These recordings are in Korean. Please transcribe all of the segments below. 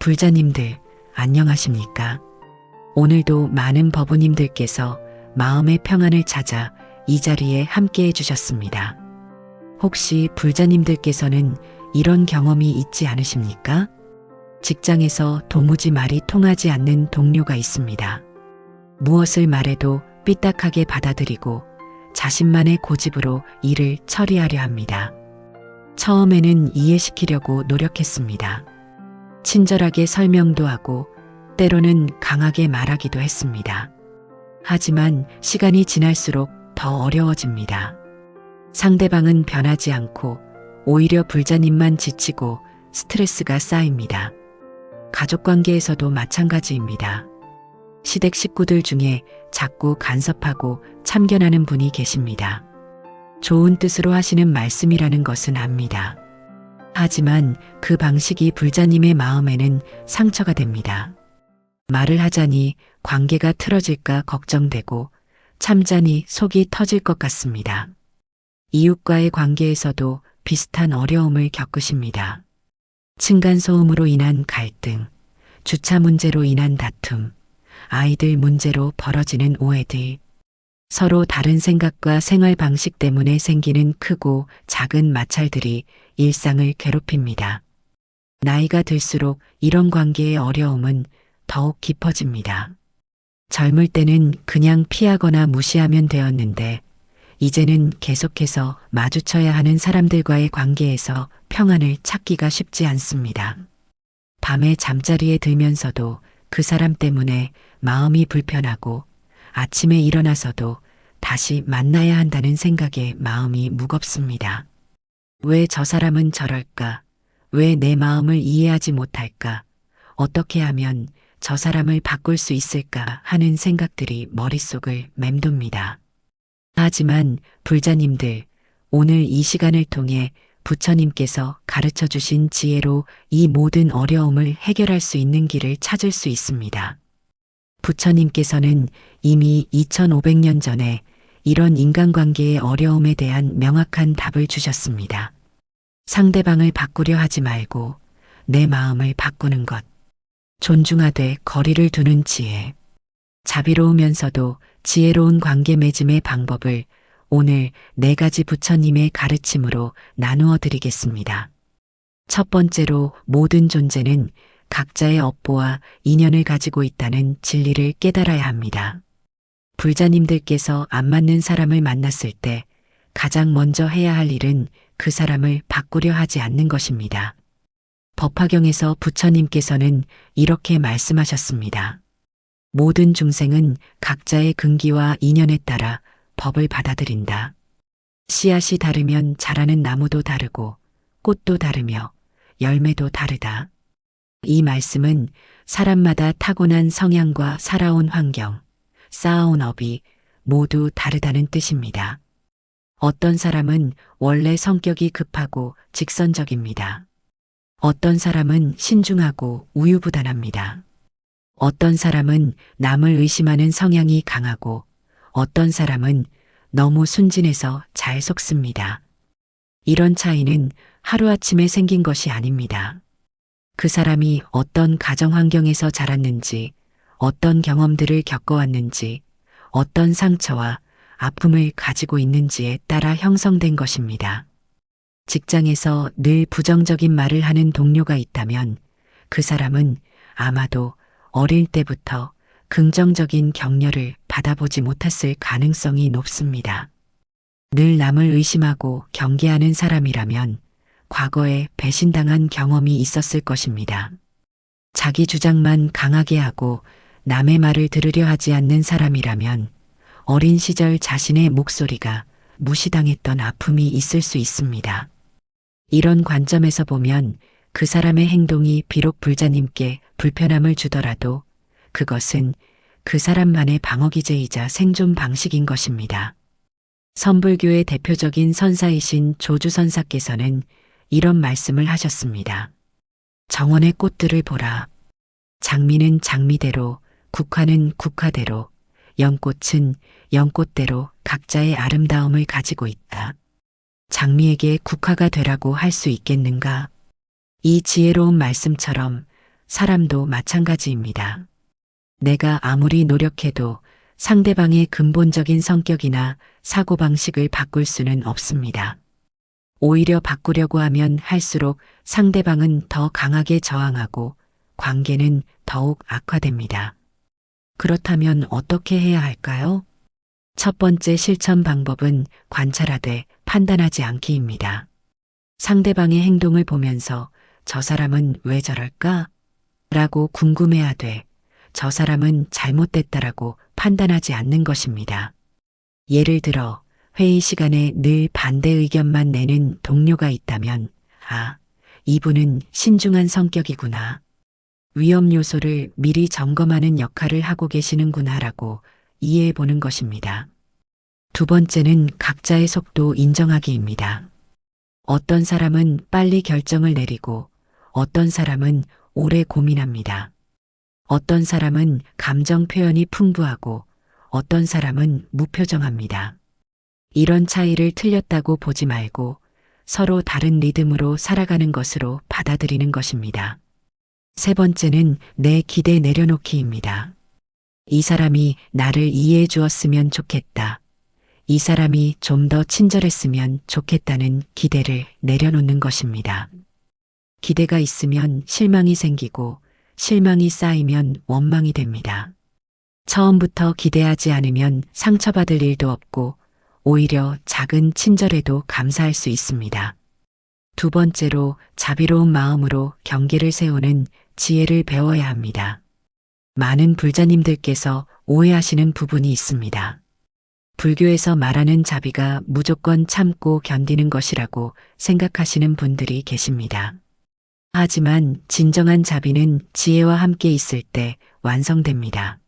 불자님들, 안녕하십니까? 오늘도 많은 법우님들께서 마음의 평안을 찾아 이 자리에 함께 해주셨습니다. 혹시 불자님들께서는 이런 경험이 있지 않으십니까? 직장에서 도무지 말이 통하지 않는 동료가 있습니다. 무엇을 말해도 삐딱하게 받아들이고 자신만의 고집으로 일을 처리하려 합니다. 처음에는 이해시키려고 노력했습니다. 친절하게 설명도 하고 때로는 강하게 말하기도 했습니다. 하지만 시간이 지날수록 더 어려워집니다. 상대방은 변하지 않고 오히려 불자님만 지치고 스트레스가 쌓입니다. 가족 관계에서도 마찬가지입니다. 시댁 식구들 중에 자꾸 간섭하고 참견하는 분이 계십니다. 좋은 뜻으로 하시는 말씀이라는 것은 압니다. 하지만 그 방식이 불자님의 마음에는 상처가 됩니다. 말을 하자니 관계가 틀어질까 걱정되고 참자니 속이 터질 것 같습니다. 이웃과의 관계에서도 비슷한 어려움을 겪으십니다. 층간소음으로 인한 갈등, 주차 문제로 인한 다툼, 아이들 문제로 벌어지는 오해들, 서로 다른 생각과 생활 방식 때문에 생기는 크고 작은 마찰들이 일상을 괴롭힙니다. 나이가 들수록 이런 관계의 어려움은 더욱 깊어집니다. 젊을 때는 그냥 피하거나 무시하면 되었는데, 이제는 계속해서 마주쳐야 하는 사람들과의 관계에서 평안을 찾기가 쉽지 않습니다. 밤에 잠자리에 들면서도 그 사람 때문에 마음이 불편하고 아침에 일어나서도 다시 만나야 한다는 생각에 마음이 무겁습니다. 왜 저 사람은 저럴까? 왜 내 마음을 이해하지 못할까? 어떻게 하면 저 사람을 바꿀 수 있을까 하는 생각들이 머릿속을 맴돕니다. 하지만 불자님들, 오늘 이 시간을 통해 부처님께서 가르쳐 주신 지혜로 이 모든 어려움을 해결할 수 있는 길을 찾을 수 있습니다. 부처님께서는 이미 2500년 전에 이런 인간관계의 어려움에 대한 명확한 답을 주셨습니다. 상대방을 바꾸려 하지 말고 내 마음을 바꾸는 것. 존중하되 거리를 두는 지혜. 자비로우면서도 지혜로운 관계 맺음의 방법을 오늘 네 가지 부처님의 가르침으로 나누어 드리겠습니다. 첫 번째로 모든 존재는 각자의 업보와 인연을 가지고 있다는 진리를 깨달아야 합니다. 불자님들께서 안 맞는 사람을 만났을 때 가장 먼저 해야 할 일은 그 사람을 바꾸려 하지 않는 것입니다. 법화경에서 부처님께서는 이렇게 말씀하셨습니다. 모든 중생은 각자의 근기와 인연에 따라 법을 받아들인다. 씨앗이 다르면 자라는 나무도 다르고 꽃도 다르며 열매도 다르다. 이 말씀은 사람마다 타고난 성향과 살아온 환경, 쌓아온 업이 모두 다르다는 뜻입니다. 어떤 사람은 원래 성격이 급하고 직선적입니다. 어떤 사람은 신중하고 우유부단합니다. 어떤 사람은 남을 의심하는 성향이 강하고 어떤 사람은 너무 순진해서 잘 속습니다. 이런 차이는 하루아침에 생긴 것이 아닙니다. 그 사람이 어떤 가정 환경에서 자랐는지, 어떤 경험들을 겪어왔는지, 어떤 상처와 아픔을 가지고 있는지에 따라 형성된 것입니다. 직장에서 늘 부정적인 말을 하는 동료가 있다면 그 사람은 아마도 어릴 때부터 긍정적인 격려를 받아보지 못했을 가능성이 높습니다. 늘 남을 의심하고 경계하는 사람이라면 과거에 배신당한 경험이 있었을 것입니다. 자기 주장만 강하게 하고 남의 말을 들으려 하지 않는 사람이라면 어린 시절 자신의 목소리가 무시당했던 아픔이 있을 수 있습니다. 이런 관점에서 보면 그 사람의 행동이 비록 불자님께 불편함을 주더라도 그것은 그 사람만의 방어기제이자 생존 방식인 것입니다. 선불교의 대표적인 선사이신 조주선사께서는 이런 말씀을 하셨습니다. 정원의 꽃들을 보라. 장미는 장미대로, 국화는 국화대로, 연꽃은 연꽃대로 각자의 아름다움을 가지고 있다. 장미에게 국화가 되라고 할 수 있겠는가? 이 지혜로운 말씀처럼 사람도 마찬가지입니다. 내가 아무리 노력해도 상대방의 근본적인 성격이나 사고방식을 바꿀 수는 없습니다. 오히려 바꾸려고 하면 할수록 상대방은 더 강하게 저항하고 관계는 더욱 악화됩니다. 그렇다면 어떻게 해야 할까요? 첫 번째 실천 방법은 관찰하되 판단하지 않기입니다. 상대방의 행동을 보면서 저 사람은 왜 저럴까? 라고 궁금해하되 저 사람은 잘못됐다라고 판단하지 않는 것입니다. 예를 들어 회의 시간에 늘 반대 의견만 내는 동료가 있다면 아, 이분은 신중한 성격이구나. 위험 요소를 미리 점검하는 역할을 하고 계시는구나라고 이해해 보는 것입니다. 두 번째는 각자의 속도 인정하기입니다. 어떤 사람은 빨리 결정을 내리고 어떤 사람은 오래 고민합니다. 어떤 사람은 감정 표현이 풍부하고 어떤 사람은 무표정합니다. 이런 차이를 틀렸다고 보지 말고 서로 다른 리듬으로 살아가는 것으로 받아들이는 것입니다. 세 번째는 내 기대 내려놓기입니다. 이 사람이 나를 이해해 주었으면 좋겠다. 이 사람이 좀 더 친절했으면 좋겠다는 기대를 내려놓는 것입니다. 기대가 있으면 실망이 생기고 실망이 쌓이면 원망이 됩니다. 처음부터 기대하지 않으면 상처받을 일도 없고 오히려 작은 친절에도 감사할 수 있습니다. 두 번째로 자비로운 마음으로 경계를 세우는 지혜를 배워야 합니다. 많은 불자님들께서 오해하시는 부분이 있습니다. 불교에서 말하는 자비가 무조건 참고 견디는 것이라고 생각하시는 분들이 계십니다. 하지만 진정한 자비는 지혜와 함께 있을 때 완성됩니다.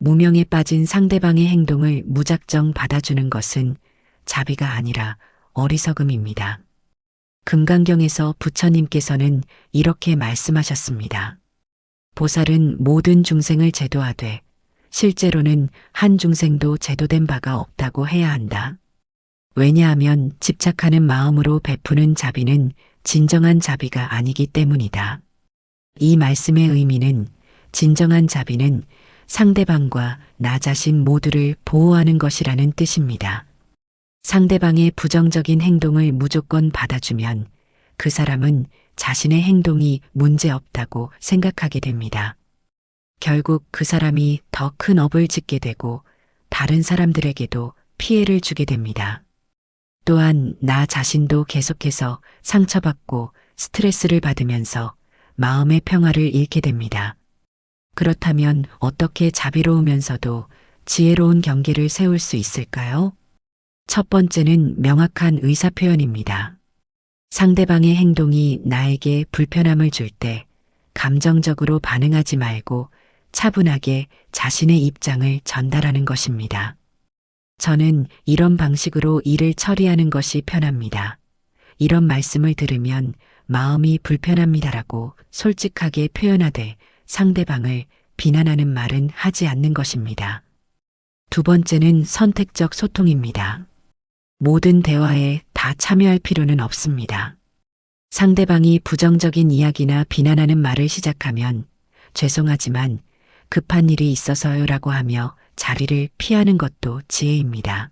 무명에 빠진 상대방의 행동을 무작정 받아주는 것은 자비가 아니라 어리석음입니다. 금강경에서 부처님께서는 이렇게 말씀하셨습니다. 보살은 모든 중생을 제도하되 실제로는 한 중생도 제도된 바가 없다고 해야 한다. 왜냐하면 집착하는 마음으로 베푸는 자비는 진정한 자비가 아니기 때문이다. 이 말씀의 의미는 진정한 자비는 상대방과 나 자신 모두를 보호하는 것이라는 뜻입니다. 상대방의 부정적인 행동을 무조건 받아주면 그 사람은 자신의 행동이 문제 없다고 생각하게 됩니다. 결국 그 사람이 더 큰 업을 짓게 되고 다른 사람들에게도 피해를 주게 됩니다. 또한 나 자신도 계속해서 상처받고 스트레스를 받으면서 마음의 평화를 잃게 됩니다. 그렇다면 어떻게 자비로우면서도 지혜로운 경계를 세울 수 있을까요? 첫 번째는 명확한 의사 표현입니다. 상대방의 행동이 나에게 불편함을 줄 때 감정적으로 반응하지 말고 차분하게 자신의 입장을 전달하는 것입니다. 저는 이런 방식으로 일을 처리하는 것이 편합니다. 이런 말씀을 들으면 마음이 불편합니다라고 솔직하게 표현하되 상대방을 비난하는 말은 하지 않는 것입니다. 두 번째는 선택적 소통입니다. 모든 대화에 다 참여할 필요는 없습니다. 상대방이 부정적인 이야기나 비난하는 말을 시작하면 죄송하지만 급한 일이 있어서요라고 하며 자리를 피하는 것도 지혜입니다.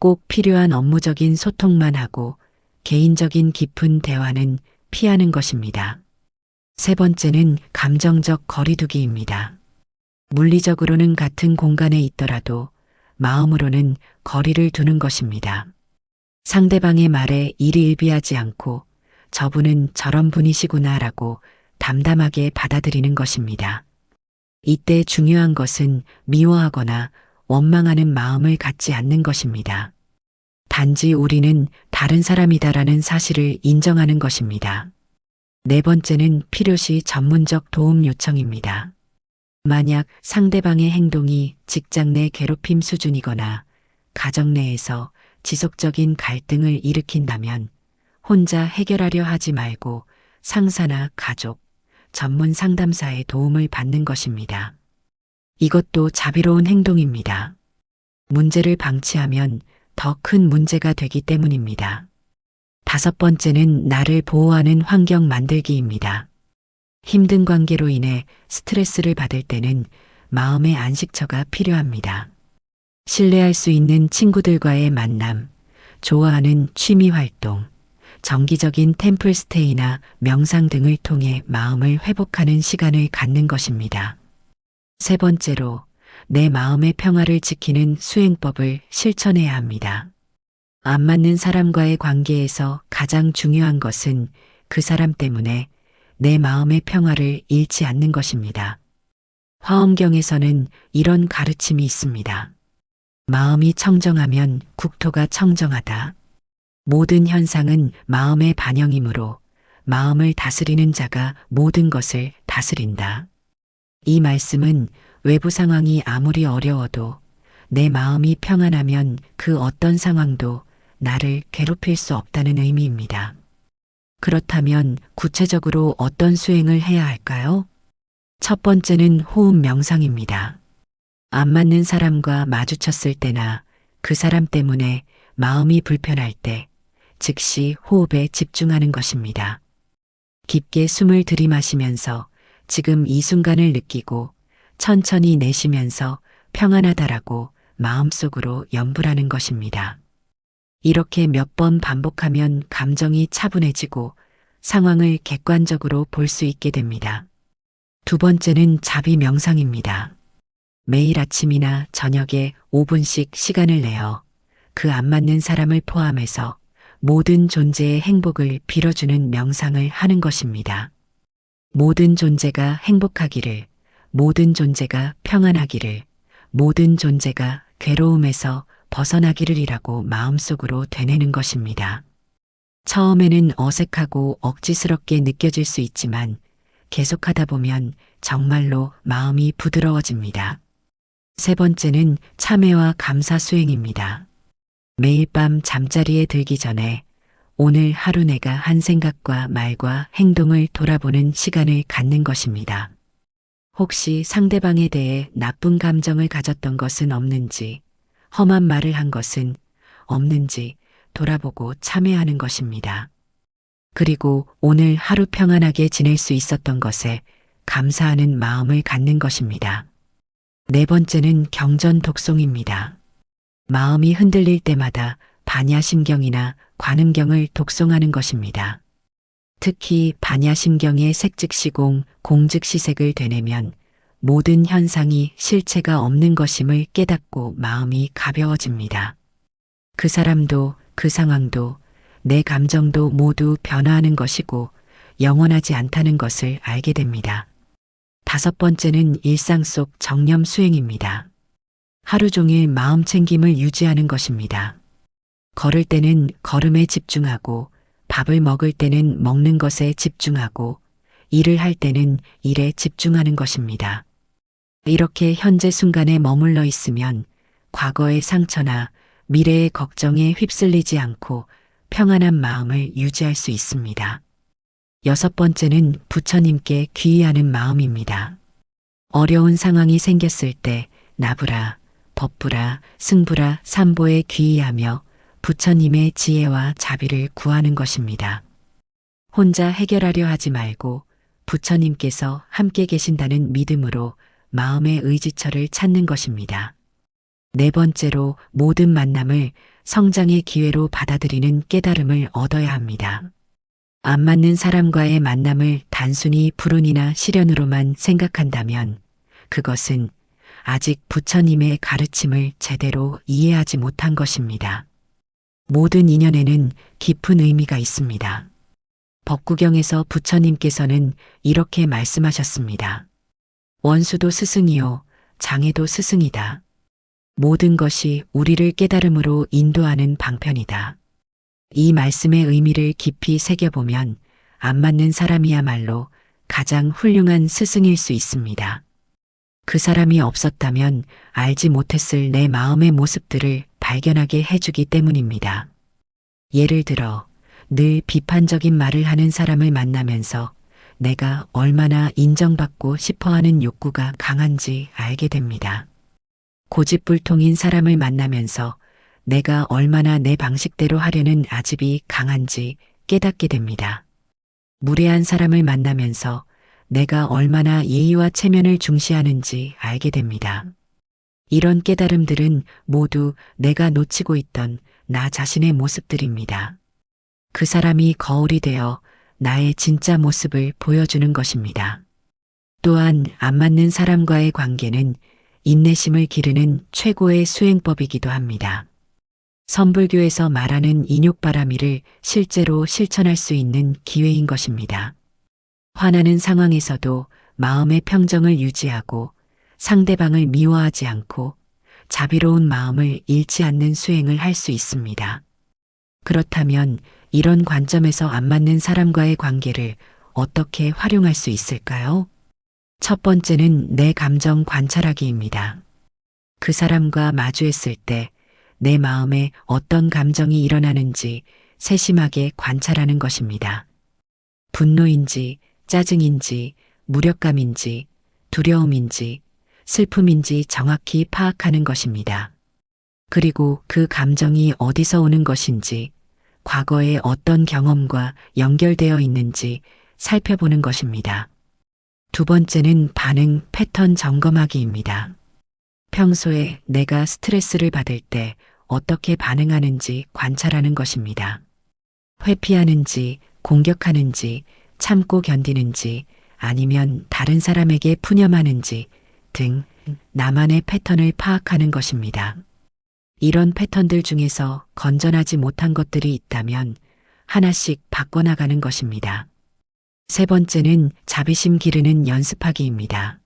꼭 필요한 업무적인 소통만 하고 개인적인 깊은 대화는 피하는 것입니다. 세 번째는 감정적 거리두기입니다. 물리적으로는 같은 공간에 있더라도 마음으로는 거리를 두는 것입니다. 상대방의 말에 일희일비하지 않고 저분은 저런 분이시구나라고 담담하게 받아들이는 것입니다. 이때 중요한 것은 미워하거나 원망하는 마음을 갖지 않는 것입니다. 단지 우리는 다른 사람이다라는 사실을 인정하는 것입니다. 네 번째는 필요시 전문적 도움 요청입니다. 만약 상대방의 행동이 직장 내 괴롭힘 수준이거나 가정 내에서 지속적인 갈등을 일으킨다면 혼자 해결하려 하지 말고 상사나 가족, 전문 상담사의 도움을 받는 것입니다. 이것도 자비로운 행동입니다. 문제를 방치하면 더 큰 문제가 되기 때문입니다. 다섯 번째는 나를 보호하는 환경 만들기입니다. 힘든 관계로 인해 스트레스를 받을 때는 마음의 안식처가 필요합니다. 신뢰할 수 있는 친구들과의 만남, 좋아하는 취미 활동, 정기적인 템플 스테이나 명상 등을 통해 마음을 회복하는 시간을 갖는 것입니다. 세 번째로 내 마음의 평화를 지키는 수행법을 실천해야 합니다. 안 맞는 사람과의 관계에서 가장 중요한 것은 그 사람 때문에 내 마음의 평화를 잃지 않는 것입니다. 화엄경에서는 이런 가르침이 있습니다. 마음이 청정하면 국토가 청정하다. 모든 현상은 마음의 반영이므로 마음을 다스리는 자가 모든 것을 다스린다. 이 말씀은 외부 상황이 아무리 어려워도 내 마음이 평안하면 그 어떤 상황도 나를 괴롭힐 수 없다는 의미입니다. 그렇다면 구체적으로 어떤 수행을 해야 할까요? 첫 번째는 호흡 명상입니다. 안 맞는 사람과 마주쳤을 때나 그 사람 때문에 마음이 불편할 때 즉시 호흡에 집중하는 것입니다. 깊게 숨을 들이마시면서 지금 이 순간을 느끼고 천천히 내쉬면서 평안하다라고 마음속으로 염불하는 것입니다. 이렇게 몇 번 반복하면 감정이 차분해지고 상황을 객관적으로 볼 수 있게 됩니다. 두 번째는 자비 명상입니다. 매일 아침이나 저녁에 5분씩 시간을 내어 그 안 맞는 사람을 포함해서 모든 존재의 행복을 빌어주는 명상을 하는 것입니다. 모든 존재가 행복하기를, 모든 존재가 평안하기를, 모든 존재가 괴로움에서 벗어나기를이라고 마음속으로 되뇌는 것입니다. 처음에는 어색하고 억지스럽게 느껴질 수 있지만 계속하다 보면 정말로 마음이 부드러워집니다. 세 번째는 참회와 감사 수행입니다. 매일 밤 잠자리에 들기 전에 오늘 하루 내가 한 생각과 말과 행동을 돌아보는 시간을 갖는 것입니다. 혹시 상대방에 대해 나쁜 감정을 가졌던 것은 없는지, 험한 말을 한 것은 없는지 돌아보고 참회하는 것입니다. 그리고 오늘 하루 평안하게 지낼 수 있었던 것에 감사하는 마음을 갖는 것입니다. 네 번째는 경전 독송입니다. 마음이 흔들릴 때마다 반야심경이나 관음경을 독송하는 것입니다. 특히 반야심경의 색즉시공, 공즉시색을 되뇌면 모든 현상이 실체가 없는 것임을 깨닫고 마음이 가벼워집니다. 그 사람도 그 상황도 내 감정도 모두 변화하는 것이고 영원하지 않다는 것을 알게 됩니다. 다섯 번째는 일상 속 정념 수행입니다. 하루 종일 마음 챙김을 유지하는 것입니다. 걸을 때는 걸음에 집중하고 밥을 먹을 때는 먹는 것에 집중하고 일을 할 때는 일에 집중하는 것입니다. 이렇게 현재 순간에 머물러 있으면 과거의 상처나 미래의 걱정에 휩쓸리지 않고 평안한 마음을 유지할 수 있습니다. 여섯 번째는 부처님께 귀의하는 마음입니다. 어려운 상황이 생겼을 때 나부라, 법부라, 승부라, 삼보에 귀의하며 부처님의 지혜와 자비를 구하는 것입니다. 혼자 해결하려 하지 말고 부처님께서 함께 계신다는 믿음으로 마음의 의지처를 찾는 것입니다. 네 번째로 모든 만남을 성장의 기회로 받아들이는 깨달음을 얻어야 합니다. 안 맞는 사람과의 만남을 단순히 불운이나 시련으로만 생각한다면 그것은 아직 부처님의 가르침을 제대로 이해하지 못한 것입니다. 모든 인연에는 깊은 의미가 있습니다. 법구경에서 부처님께서는 이렇게 말씀하셨습니다. 원수도 스승이요, 장애도 스승이다. 모든 것이 우리를 깨달음으로 인도하는 방편이다. 이 말씀의 의미를 깊이 새겨보면 안 맞는 사람이야말로 가장 훌륭한 스승일 수 있습니다. 그 사람이 없었다면 알지 못했을 내 마음의 모습들을 발견하게 해주기 때문입니다. 예를 들어 늘 비판적인 말을 하는 사람을 만나면서 내가 얼마나 인정받고 싶어 하는 욕구가 강한지 알게 됩니다. 고집불통인 사람을 만나면서 내가 얼마나 내 방식대로 하려는 아집이 강한지 깨닫게 됩니다. 무례한 사람을 만나면서 내가 얼마나 예의와 체면을 중시하는지 알게 됩니다. 이런 깨달음들은 모두 내가 놓치고 있던 나 자신의 모습들입니다. 그 사람이 거울이 되어 나의 진짜 모습을 보여주는 것입니다. 또한 안 맞는 사람과의 관계는 인내심을 기르는 최고의 수행법이기도 합니다. 선불교에서 말하는 인욕바라미를 실제로 실천할 수 있는 기회인 것입니다. 화나는 상황에서도 마음의 평정을 유지하고 상대방을 미워하지 않고 자비로운 마음을 잃지 않는 수행을 할 수 있습니다. 그렇다면 이런 관점에서 안 맞는 사람과의 관계를 어떻게 활용할 수 있을까요? 첫 번째는 내 감정 관찰하기입니다. 그 사람과 마주했을 때 내 마음에 어떤 감정이 일어나는지 세심하게 관찰하는 것입니다. 분노인지, 짜증인지, 무력감인지, 두려움인지, 슬픔인지 정확히 파악하는 것입니다. 그리고 그 감정이 어디서 오는 것인지, 과거의 어떤 경험과 연결되어 있는지 살펴보는 것입니다. 두 번째는 반응 패턴 점검하기입니다. 평소에 내가 스트레스를 받을 때 어떻게 반응하는지 관찰하는 것입니다. 회피하는지, 공격하는지, 참고 견디는지, 아니면 다른 사람에게 푸념하는지 등 나만의 패턴을 파악하는 것입니다. 이런 패턴들 중에서 건전하지 못한 것들이 있다면 하나씩 바꿔나가는 것입니다. 세 번째는 자비심 기르는 연습하기입니다.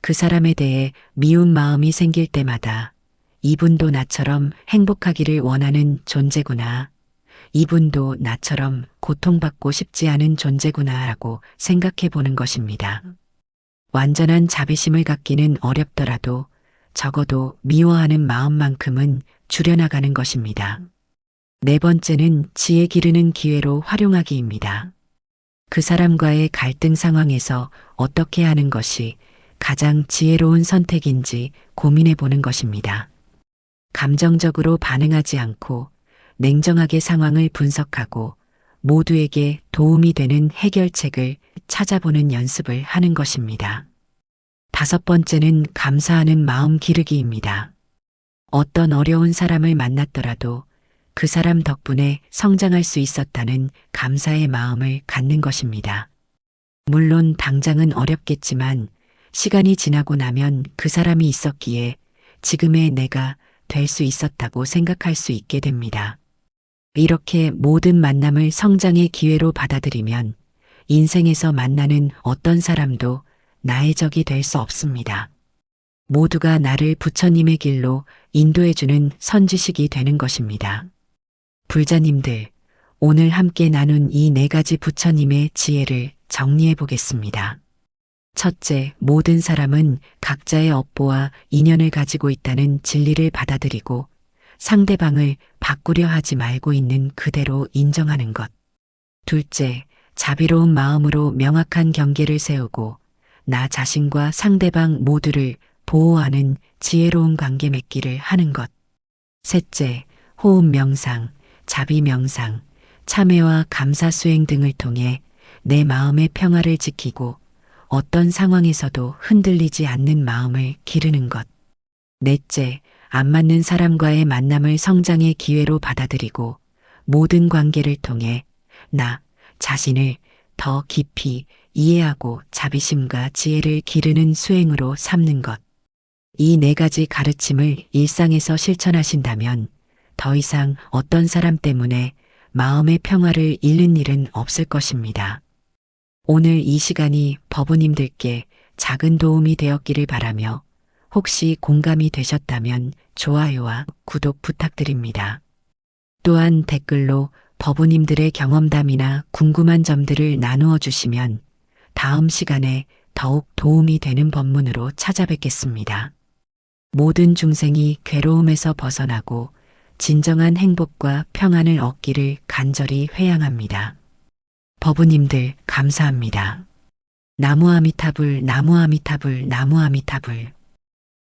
그 사람에 대해 미운 마음이 생길 때마다 이분도 나처럼 행복하기를 원하는 존재구나. 이분도 나처럼 고통받고 싶지 않은 존재구나 라고 생각해 보는 것입니다. 완전한 자비심을 갖기는 어렵더라도 적어도 미워하는 마음만큼은 줄여나가는 것입니다. 네 번째는 지혜 기르는 기회로 활용하기입니다. 그 사람과의 갈등 상황에서 어떻게 하는 것이 가장 지혜로운 선택인지 고민해 보는 것입니다. 감정적으로 반응하지 않고 냉정하게 상황을 분석하고 모두에게 도움이 되는 해결책을 찾아보는 연습을 하는 것입니다. 다섯 번째는 감사하는 마음 기르기입니다. 어떤 어려운 사람을 만났더라도 그 사람 덕분에 성장할 수 있었다는 감사의 마음을 갖는 것입니다. 물론 당장은 어렵겠지만 시간이 지나고 나면 그 사람이 있었기에 지금의 내가 될 수 있었다고 생각할 수 있게 됩니다. 이렇게 모든 만남을 성장의 기회로 받아들이면 인생에서 만나는 어떤 사람도 나의 적이 될 수 없습니다. 모두가 나를 부처님의 길로 인도해주는 선지식이 되는 것입니다. 불자님들, 오늘 함께 나눈 이 네 가지 부처님의 지혜를 정리해 보겠습니다. 첫째, 모든 사람은 각자의 업보와 인연을 가지고 있다는 진리를 받아들이고 상대방을 바꾸려 하지 말고 있는 그대로 인정하는 것. 둘째, 자비로운 마음으로 명확한 경계를 세우고 나 자신과 상대방 모두를 보호하는 지혜로운 관계 맺기를 하는 것. 셋째, 호흡 명상, 자비 명상, 참회와 감사 수행 등을 통해 내 마음의 평화를 지키고 어떤 상황에서도 흔들리지 않는 마음을 기르는 것. 넷째, 안 맞는 사람과의 만남을 성장의 기회로 받아들이고 모든 관계를 통해 나 자신을 더 깊이 이해하고 자비심과 지혜를 기르는 수행으로 삼는 것. 이 네 가지 가르침을 일상에서 실천하신다면 더 이상 어떤 사람 때문에 마음의 평화를 잃는 일은 없을 것입니다. 오늘 이 시간이 버부님들께 작은 도움이 되었기를 바라며 혹시 공감이 되셨다면 좋아요와 구독 부탁드립니다. 또한 댓글로 버부님들의 경험담이나 궁금한 점들을 나누어 주시면 다음 시간에 더욱 도움이 되는 법문으로 찾아뵙겠습니다. 모든 중생이 괴로움에서 벗어나고 진정한 행복과 평안을 얻기를 간절히 회양합니다. 버부님들 감사합니다. 나무 아미타불 나무 아미타불 나무 아미타불